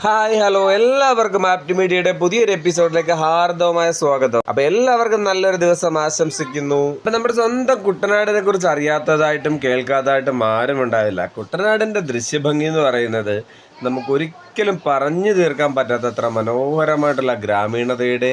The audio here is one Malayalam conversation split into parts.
Hi hello. എല്ലാവർക്കും ആപ്റ്റ് മീഡിയയുടെ പുതിയൊരു എപ്പിസോഡിലേക്ക് ഹാർദവമായ സ്വാഗതം. അപ്പൊ എല്ലാവർക്കും നല്ലൊരു ദിവസം ആശംസിക്കുന്നു. അപ്പൊ നമ്മുടെ സ്വന്തം കുട്ടനാടിനെ കുറിച്ച് അറിയാത്തതായിട്ടും കേൾക്കാത്തതായിട്ടും ആരും ഉണ്ടാവില്ല കുട്ടനാടിന്റെ ദൃശ്യഭംഗി എന്ന് പറയുന്നത് നമുക്ക് ഒരിക്കലും പറഞ്ഞു തീർക്കാൻ പറ്റാത്തത്ര മനോഹരമായിട്ടുള്ള ഗ്രാമീണതയുടെ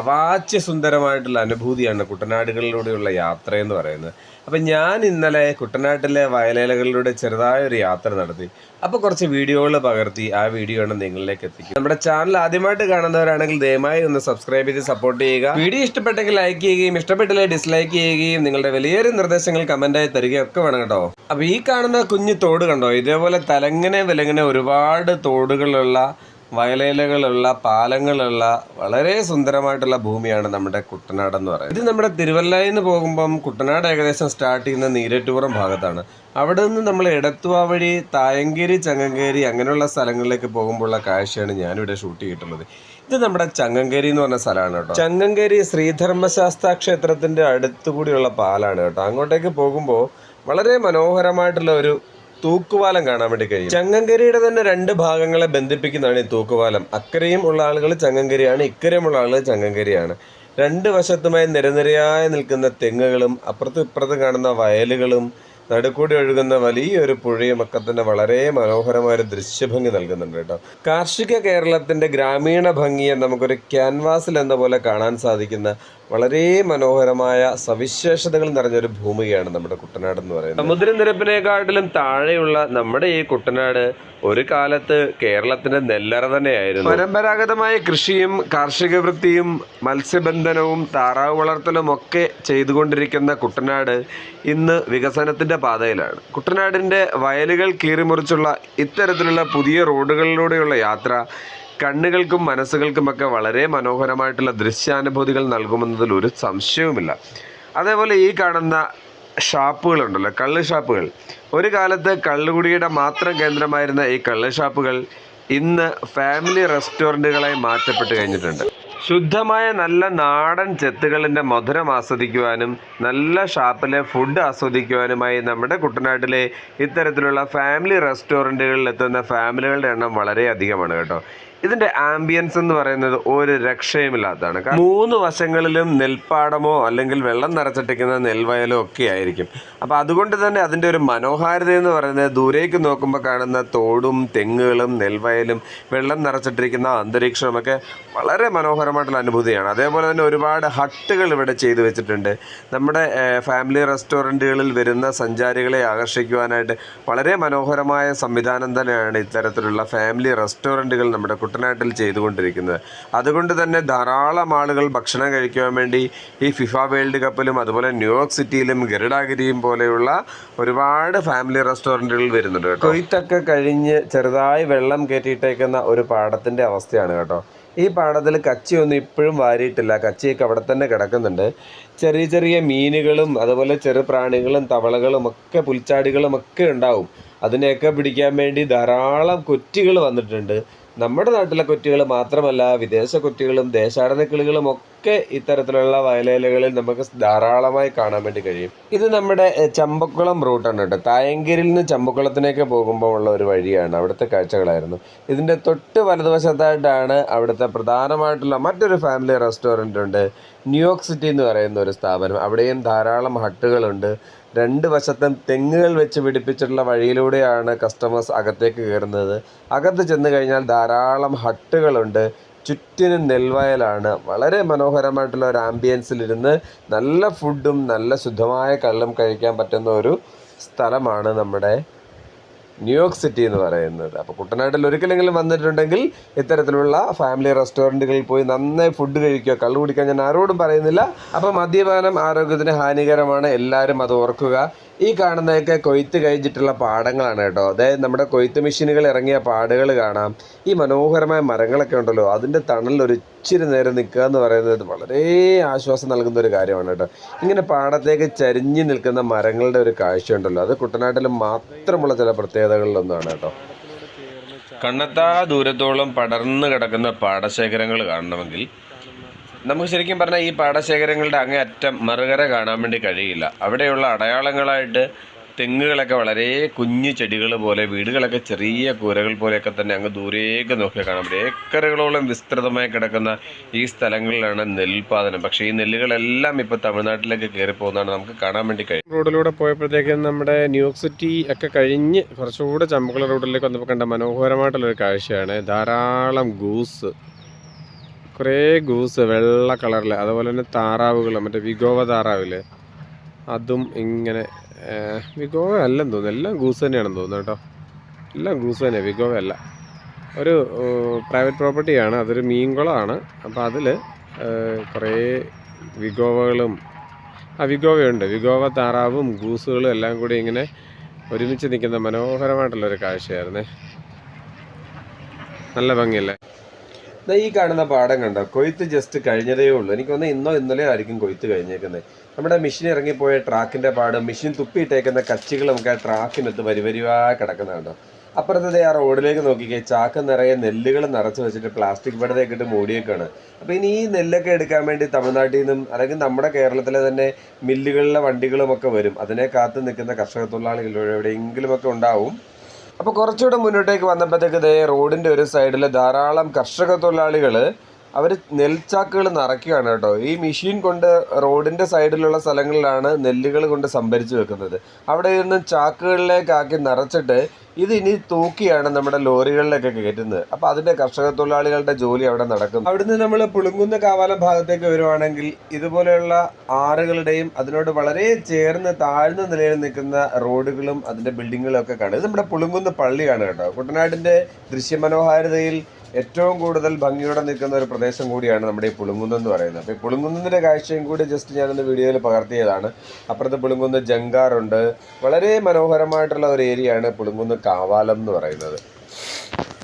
അവാച്യ സുന്ദരമായിട്ടുള്ള അനുഭൂതിയാണ് കുട്ടനാടുകളിലൂടെയുള്ള യാത്ര എന്ന് പറയുന്നത്. അപ്പം ഞാൻ ഇന്നലെ കുട്ടനാട്ടിലെ വയലേലകളിലൂടെ ചെറുതായൊരു യാത്ര നടത്തി. അപ്പോൾ കുറച്ച് വീഡിയോകൾ പകർത്തി ആ വീഡിയോ ആണ് നിങ്ങളിലേക്ക് എത്തിക്കുക. നമ്മുടെ ചാനൽ ആദ്യമായിട്ട് കാണുന്നവരാണെങ്കിൽ ദയമായി ഒന്ന് സബ്സ്ക്രൈബ് ചെയ്ത് സപ്പോർട്ട് ചെയ്യുക. വീഡിയോ ഇഷ്ടപ്പെട്ടെങ്കിൽ ലൈക്ക് ചെയ്യുകയും ഇഷ്ടപ്പെട്ടില്ലേ ഡിസ്ലൈക്ക് ചെയ്യുകയും നിങ്ങളുടെ വലിയൊരു നിർദ്ദേശങ്ങൾ കമന്റായി തരികയൊക്കെ വേണം കേട്ടോ. അപ്പോൾ ഈ കാണുന്ന കുഞ്ഞു തോട് കണ്ടോ? ഇതേപോലെ തലങ്ങനെ വിലങ്ങനെ ഒരുപാട് തോടുകളുള്ള വയലേലകളുള്ള പാലങ്ങളുള്ള വളരെ സുന്ദരമായിട്ടുള്ള ഭൂമിയാണ് നമ്മുടെ കുട്ടനാട് എന്ന് പറയുന്നത്. ഇത് നമ്മുടെ തിരുവല്ലയിൽ നിന്ന് പോകുമ്പം കുട്ടനാട് ഏകദേശം സ്റ്റാർട്ട് ചെയ്യുന്ന നീരറ്റുപുറം ഭാഗത്താണ്. അവിടെ നിന്ന് നമ്മൾ എടത്തുവ വഴി തായങ്കേരി ചങ്ങങ്കേരി അങ്ങനെയുള്ള സ്ഥലങ്ങളിലേക്ക് പോകുമ്പോഴുള്ള കാഴ്ചയാണ് ഞാനിവിടെ ഷൂട്ട് ചെയ്തിട്ടുള്ളത്. ഇത് നമ്മുടെ ചങ്ങങ്കേരി എന്ന് പറഞ്ഞ സ്ഥലമാണ് കേട്ടോ. ചങ്ങങ്കേരി ശ്രീധർമ്മശാസ്ത്ര ക്ഷേത്രത്തിന്റെ അടുത്തുകൂടിയുള്ള പാലാണ് കേട്ടോ. അങ്ങോട്ടേക്ക് പോകുമ്പോൾ വളരെ മനോഹരമായിട്ടുള്ള ഒരു തൂക്കുപാലം കാണാൻ വേണ്ടി കഴിയും. ചങ്ങങ്കരിയുടെ തന്നെ രണ്ട് ഭാഗങ്ങളെ ബന്ധിപ്പിക്കുന്നതാണ് ഈ തൂക്കുപാലം അക്കരയും ഉള്ള ആളുകൾ ചങ്ങങ്കരിയാണ് ഇക്കരയുമുള്ള ആളുകൾ ചങ്ങങ്കരിയാണ് രണ്ട് വശത്തുമായി നിരനിരയായി നിൽക്കുന്ന തെങ്ങുകളും അപ്പുറത്തും ഇപ്പുറത്തും കാണുന്ന വയലുകളും നടുക്കൂടി ഒഴുകുന്ന വലിയൊരു പുഴയും ഒക്കെ തന്നെ വളരെ മനോഹരമായ ഒരു ദൃശ്യഭംഗി നൽകുന്നുണ്ട് കേട്ടോ. കാർഷിക കേരളത്തിന്റെ ഗ്രാമീണ ഭംഗിയെ നമുക്കൊരു ക്യാൻവാസിൽ എന്ന പോലെ കാണാൻ സാധിക്കുന്ന വളരെ മനോഹരമായ സവിശേഷതകൾ നിറഞ്ഞൊരു ഭൂമിയാണ് നമ്മുടെ കുട്ടനാട് എന്ന് പറയുന്നത്. സമുദ്രനിരപ്പിനെക്കാട്ടിലും താഴെയുള്ള നമ്മുടെ ഈ കുട്ടനാട് ഒരു കാലത്ത് കേരളത്തിന്റെ നെല്ലറ തന്നെയായിരുന്നു. പരമ്പരാഗതമായ കൃഷിയും കാർഷിക വൃത്തിയും മത്സ്യബന്ധനവും താറാവ് വളർത്തലും ഒക്കെ ചെയ്തുകൊണ്ടിരിക്കുന്ന കുട്ടനാട് ഇന്ന് വികസനത്തിന്റെ പാതയിലാണ്. കുട്ടനാടിന്റെ വയലുകൾ കീറിമുറിച്ചുള്ള ഇത്തരത്തിലുള്ള പുതിയ റോഡുകളിലൂടെയുള്ള യാത്ര കണ്ണുകൾക്കും മനസ്സുകൾക്കുമൊക്കെ വളരെ മനോഹരമായിട്ടുള്ള ദൃശ്യാനുഭൂതികൾ നൽകുമെന്നതിൽ ഒരു സംശയവുമില്ല. അതേപോലെ ഈ കാണുന്ന ഷാപ്പുകളുണ്ടല്ലോ കള്ള് ഷാപ്പുകൾ. ഒരു കാലത്ത് കള്ളുകുടിയുടെ മാത്രം കേന്ദ്രമായിരുന്ന ഈ കള്ള് ഷാപ്പുകൾ ഇന്ന് ഫാമിലി റെസ്റ്റോറന്റുകളായി മാറ്റപ്പെട്ട് കഴിഞ്ഞിട്ടുണ്ട്. ശുദ്ധമായ നല്ല നാടൻ ചെത്തുകളിന്റെ മധുരം ആസ്വദിക്കുവാനും നല്ല ഷാപ്പിലെ ഫുഡ് ആസ്വദിക്കുവാനുമായി നമ്മുടെ കുട്ടനാട്ടിലെ ഇത്തരത്തിലുള്ള ഫാമിലി റെസ്റ്റോറന്റുകളിൽ എത്തുന്ന ഫാമിലികളുടെ എണ്ണം വളരെ അധികമാണ് കേട്ടോ. ഇതിന്റെ ആംബിയൻസ് എന്ന് പറയുന്നത് ഒരു രക്ഷയുമില്ലാത്തതാണ്. മൂന്ന് വശങ്ങളിലും നെൽപ്പാടമോ അല്ലെങ്കിൽ വെള്ളം നിറച്ചിട്ടിരിക്കുന്ന നെൽവയലോ ഒക്കെ ആയിരിക്കും. അപ്പോൾ അതുകൊണ്ട് തന്നെ അതിന്റെ ഒരു മനോഹാരിത എന്ന് പറയുന്നത് ദൂരേക്ക് നോക്കുമ്പോൾ കാണുന്ന തോടും തെങ്ങുകളും നെൽവയലും വെള്ളം നിറച്ചിട്ടിരിക്കുന്ന അന്തരീക്ഷമൊക്കെ വളരെ മനോഹരമായിട്ടുള്ള അനുഭൂതിയാണ്. അതേപോലെ തന്നെ ഒരുപാട് ഹട്ടുകൾ ഇവിടെ ചെയ്തു വെച്ചിട്ടുണ്ട്. നമ്മുടെ ഫാമിലി റെസ്റ്റോറന്റുകളിൽ വരുന്ന സഞ്ചാരികളെ ആകർഷിക്കുവാനായിട്ട് വളരെ മനോഹരമായ സംവിധാനം തന്നെയാണ് ഇത്തരത്തിലുള്ള ഫാമിലി റെസ്റ്റോറന്റുകൾ നമ്മുടെ കുട്ടനാട്ടിൽ ചെയ്തുകൊണ്ടിരിക്കുന്നത്. അതുകൊണ്ട് തന്നെ ധാരാളം ആളുകൾ ഭക്ഷണം കഴിക്കുവാൻ വേണ്ടി ഈ ഫിഫ വേൾഡ് കപ്പിലും അതുപോലെ ന്യൂയോർക്ക് സിറ്റിയിലും ഗരുഡാഗിരിയും പോലെയുള്ള ഒരുപാട് ഫാമിലി റെസ്റ്റോറന്റുകൾ വരുന്നുണ്ട് കേട്ടോ. കൊയ്ത്തൊക്കെ കഴിഞ്ഞ് ചെറുതായി വെള്ളം കയറ്റിയിട്ടേക്കുന്ന ഒരു പാടത്തിന്റെ അവസ്ഥയാണ് കേട്ടോ. ഈ പാടത്തിൽ കച്ചിയൊന്നും ഇപ്പോഴും വാരിയിട്ടില്ല. കച്ചിയൊക്കെ അവിടെ തന്നെ കിടക്കുന്നുണ്ട്. ചെറിയ ചെറിയ മീനുകളും അതുപോലെ ചെറുപ്രാണികളും തവളകളും ഒക്കെ പുൽച്ചാടികളും ഒക്കെ ഉണ്ടാവും. അതിനെയൊക്കെ പിടിക്കാൻ വേണ്ടി ധാരാളം കൊറ്റികൾ വന്നിട്ടുണ്ട്. നമ്മുടെ നാട്ടിലെ കുറ്റികൾ മാത്രമല്ല വിദേശ കുറ്റികളും ദേശാടന കിളികളും ഒക്കെ ഇത്തരത്തിലുള്ള വയലേലകളിൽ നമുക്ക് ധാരാളമായി കാണാൻ വേണ്ടി കഴിയും. ഇത് നമ്മുടെ ചമ്പക്കുളം റൂട്ടാണ് കേട്ടോ. തായങ്കരിൽ നിന്ന് ചമ്പക്കുളത്തിലേക്ക് പോകുമ്പോൾ ഉള്ള ഒരു വഴിയാണ് അവിടുത്തെ കാഴ്ചകളായിരുന്നു. ഇതിന്റെ തൊട്ട് വലതുവശത്തായിട്ടാണ് അവിടുത്തെ പ്രധാനമായിട്ടുള്ള മറ്റൊരു ഫാമിലി റെസ്റ്റോറന്റ് ഉണ്ട്. ന്യൂയോർക്ക് സിറ്റി എന്ന് പറയുന്ന ഒരു സ്ഥാപനം. അവിടെയും ധാരാളം ഹട്ടുകളുണ്ട്. രണ്ട് വശത്തും തെങ്ങുകൾ വെച്ച് പിടിപ്പിച്ചിട്ടുള്ള വഴിയിലൂടെയാണ് കസ്റ്റമേഴ്സ് അകത്തേക്ക് കയറുന്നത്. അകത്ത് ചെന്ന് കഴിഞ്ഞാൽ ധാരാളം ഹട്ടുകളുണ്ട്. ചുറ്റിനും നെൽവയലാണ്. വളരെ മനോഹരമായിട്ടുള്ള ഒരു ആംബിയൻസിലിരുന്ന് നല്ല ഫുഡും നല്ല ശുദ്ധമായ കള്ളും കഴിക്കാൻ പറ്റുന്ന ഒരു സ്ഥലമാണ് നമ്മുടെ ന്യൂയോർക്ക് സിറ്റി എന്ന് പറയുന്നത്. അപ്പോൾ കുട്ടനാട്ടിൽ ഒരിക്കലെങ്കിലും വന്നിട്ടുണ്ടെങ്കിൽ ഇത്തരത്തിലുള്ള ഫാമിലി റെസ്റ്റോറന്റുകളിൽ പോയി നന്നായി ഫുഡ് കഴിക്കുക. കള്ളു കുടിക്കാൻ ഞാൻ ആരോടും പറയുന്നില്ല. അപ്പോൾ മദ്യപാനം ആരോഗ്യത്തിന് ഹാനികരമാണ്. എല്ലാവരും അത് ഓർക്കുക. ഈ കാണുന്നതൊക്കെ കൊയ്ത്ത് കഴിഞ്ഞിട്ടുള്ള പാടങ്ങളാണ് കേട്ടോ. അതായത് നമ്മുടെ കൊയ്ത്ത് മെഷീനുകൾ ഇറങ്ങിയ പാടുകൾ കാണാം. ഈ മനോഹരമായ മരങ്ങളൊക്കെ ഉണ്ടല്ലോ. അതിന്റെ തണലിൽ ഒരു ഇച്ചിരി നേരം നിൽക്കുക എന്ന് പറയുന്നത് വളരെ ആശ്വാസം നൽകുന്ന ഒരു കാര്യമാണ് കേട്ടോ. ഇങ്ങനെ പാടത്തേക്ക് ചരിഞ്ഞു നിൽക്കുന്ന മരങ്ങളുടെ ഒരു കാഴ്ച ഉണ്ടല്ലോ അത് കുട്ടനാട്ടിൽ മാത്രമുള്ള ചില പ്രത്യേകതകളിലൊന്നാണ് കേട്ടോ. കണ്ണത്താ ദൂരത്തോളം പടർന്നു കിടക്കുന്ന പാടശേഖരങ്ങൾ കാണണമെങ്കിൽ നമുക്ക് ശരിക്കും പറഞ്ഞാൽ ഈ പാടശേഖരങ്ങളുടെ അങ്ങേയറ്റം മറുകര കാണാൻ വേണ്ടി കഴിയില്ല. അവിടെയുള്ള അടയാളങ്ങളായിട്ട് തെങ്ങുകളൊക്കെ വളരെ കുഞ്ഞു ചെടികൾ പോലെ വീടുകളൊക്കെ ചെറിയ കൂരകൾ പോലെയൊക്കെ തന്നെ അങ്ങ് ദൂരേക്ക് നോക്കിയാൽ കാണാൻ പറ്റും. ഏക്കറുകളോളം വിസ്തൃതമായി കിടക്കുന്ന ഈ സ്ഥലങ്ങളിലാണ് നെൽപാദനം പക്ഷേ ഈ നെല്ലുകളെല്ലാം ഇപ്പോൾ തമിഴ്നാട്ടിലേക്ക് കയറി പോകുന്നതാണ് നമുക്ക് കാണാൻ വേണ്ടി കഴിയും. റോഡിലൂടെ പോയപ്പോഴത്തേക്കും നമ്മുടെ ന്യൂയോർക്ക് സിറ്റി ഒക്കെ കഴിഞ്ഞ് കുറച്ചുകൂടെ ചമ്പക്കുള റോഡിലേക്ക് വന്നപ്പോൾ കണ്ട മനോഹരമായിട്ടുള്ളൊരു കാഴ്ചയാണ് ധാരാളം ഗൂസ്. കുറേ ഗൂസ് വെള്ള കളറിൽ അതുപോലെ തന്നെ താറാവുകൾ മറ്റേ വിഗോവ താറാവില്ലേ അതും ഇങ്ങനെ വിഗോവ അല്ലെന്ന് തോന്നുന്നു. എല്ലാം ഗൂസ് തന്നെയാണെന്ന് തോന്നുന്നു കേട്ടോ. എല്ലാം ഗൂസ് തന്നെ വിഗോവ അല്ല. ഒരു പ്രൈവറ്റ് പ്രോപ്പർട്ടിയാണ് അതൊരു മീൻകുളമാണ് അപ്പോൾ അതിൽ കുറേ വിഗോവകളും ആ വിഗോവയുണ്ട്. വിഗോവ താറാവും ഗൂസുകളും എല്ലാം കൂടി ഇങ്ങനെ ഒരുമിച്ച് നിൽക്കുന്ന മനോഹരമായിട്ടുള്ളൊരു കാഴ്ചയായിരുന്നേ. നല്ല ഭംഗിയല്ലേ? ഈ കാണുന്ന പാടം കണ്ടോ? കൊയ്ത്ത് ജസ്റ്റ് കഴിഞ്ഞതേ ഉള്ളൂ. എനിക്ക് തോന്നുന്നു ഇന്നോ ഇന്നലെ ആയിരിക്കും കൊയ്ത്ത് കഴിഞ്ഞേക്കുന്നത് നമ്മുടെ മെഷീൻ ഇറങ്ങിപ്പോയ ട്രാക്കിന്റെ പാട് മെഷീൻ തുപ്പിയിട്ടേക്കുന്ന കച്ചികൾ നമുക്ക് ആ ട്രാക്കിനകത്ത് വരിവരിവാ കിടക്കുന്നുണ്ടോ അപ്പുറത്തെ ആ റോഡിലേക്ക് നോക്കിക്കേ ചാക്ക് നിറയെ നെല്ലുകൾ നിറച്ച് വെച്ചിട്ട് പ്ലാസ്റ്റിക് പടതയൊക്കെ ഇട്ട് മൂടിയേക്കാണ്. അപ്പോൾ ഇനി ഈ നെല്ലൊക്കെ എടുക്കാൻ വേണ്ടി തമിഴ്നാട്ടിൽ നിന്നും അല്ലെങ്കിൽ നമ്മുടെ കേരളത്തിലെ തന്നെ മില്ലുകളിലെ വണ്ടികളുമൊക്കെ വരും. അതിനെ കാത്തു നിൽക്കുന്ന കർഷക തൊഴിലാളികൾ എവിടെയെങ്കിലുമൊക്കെ ഉണ്ടാവും. അപ്പോൾ കുറച്ചുകൂടെ മുന്നോട്ടേക്ക് വന്നപ്പോഴത്തേക്ക് ദേ റോഡിന്റെ ഒരു സൈഡിൽ ധാരാളം കർഷക തൊഴിലാളികൾ അവർ നെൽച്ചാക്കുകൾ നിറയ്ക്കുകയാണ് കേട്ടോ. ഈ മെഷീൻ കൊണ്ട് റോഡിന്റെ സൈഡിലുള്ള സ്ഥലങ്ങളിലാണ് നെല്ലുകൾ കൊണ്ട് സംഭരിച്ച് വെക്കുന്നത്. അവിടെ നിന്ന് ചാക്കുകളിലേക്കാക്കി നിറച്ചിട്ട് ഇത് ഇനി തൂക്കിയാണ് നമ്മുടെ ലോറികളിലൊക്കെ കയറ്റുന്നത്. അപ്പോൾ അതിന്റെ കർഷക തൊഴിലാളികളുടെ ജോലി അവിടെ നടക്കും. അവിടുന്ന് നമ്മൾ പുളുങ്കുന്ന കാവാലം ഭാഗത്തേക്ക് വരുവാണെങ്കിൽ ഇതുപോലെയുള്ള ആറുകളുടെയും അതിനോട് വളരെ ചേർന്ന് താഴ്ന്ന നിലയിൽ നിൽക്കുന്ന റോഡുകളും അതിന്റെ ബിൽഡിങ്ങുകളും ഒക്കെ കാണും. ഇത് നമ്മുടെ പുളുങ്കുന്ന് പള്ളിയാണ് കേട്ടോ. കുട്ടനാടിന്റെ ദൃശ്യമനോഹാരിതയിൽ ഏറ്റവും കൂടുതൽ ഭംഗിയോടെ നിൽക്കുന്ന ഒരു പ്രദേശം കൂടിയാണ് നമ്മുടെ ഈ പുളുങ്കുന്ന് എന്ന് പറയുന്നത്. അപ്പോൾ ഈ പുളുങ്കുന്നിന്റെ കാഴ്ചയും കൂടി ജസ്റ്റ് ഞാനൊന്ന് വീഡിയോയിൽ പകർത്തിയതാണ്. അപ്പുറത്ത് പുളുങ്കുന്ന് ജങ്കാറുണ്ട്. വളരെ മനോഹരമായിട്ടുള്ള ഒരു ഏരിയയാണ് പുളുങ്കുന്ന് കാവാലം എന്ന് പറയുന്നത്.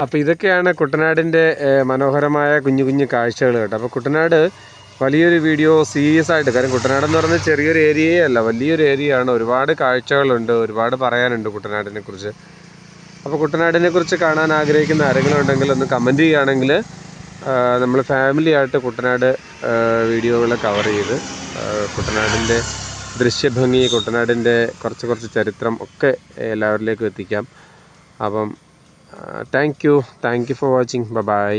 അപ്പോൾ ഇതൊക്കെയാണ് കുട്ടനാടിന്റെ മനോഹരമായ കുഞ്ഞു കുഞ്ഞു കാഴ്ചകൾ കേട്ടോ. അപ്പോൾ കുട്ടനാട് വലിയൊരു വീഡിയോ സീരിയസ് ആയിട്ട് കാര്യം കുട്ടനാട് എന്ന് പറയുന്നത് ചെറിയൊരു ഏരിയയല്ല വലിയൊരു ഏരിയയാണ്. ഒരുപാട് കാഴ്ചകളുണ്ട്. ഒരുപാട് പറയാനുണ്ട് കുട്ടനാടിനെ കുറിച്ച്. അപ്പോൾ കുട്ടനാടിനെ കുറിച്ച് കാണാൻ ആഗ്രഹിക്കുന്ന ആരെങ്കിലും ഉണ്ടെങ്കിൽ ഒന്ന് കമന്റ് ചെയ്യുകയാണെങ്കിൽ നമ്മൾ ഫാമിലി ആയിട്ട് കുട്ടനാട് വീഡിയോകൾ കവർ ചെയ്ത് കുട്ടനാടിന്റെ ദൃശ്യഭംഗി കുട്ടനാടിന്റെ കുറച്ച് കുറച്ച് ചരിത്രം ഒക്കെ എല്ലാവരിലേക്കും എത്തിക്കാം. അപ്പം thank you thank you for watching ബ ബൈ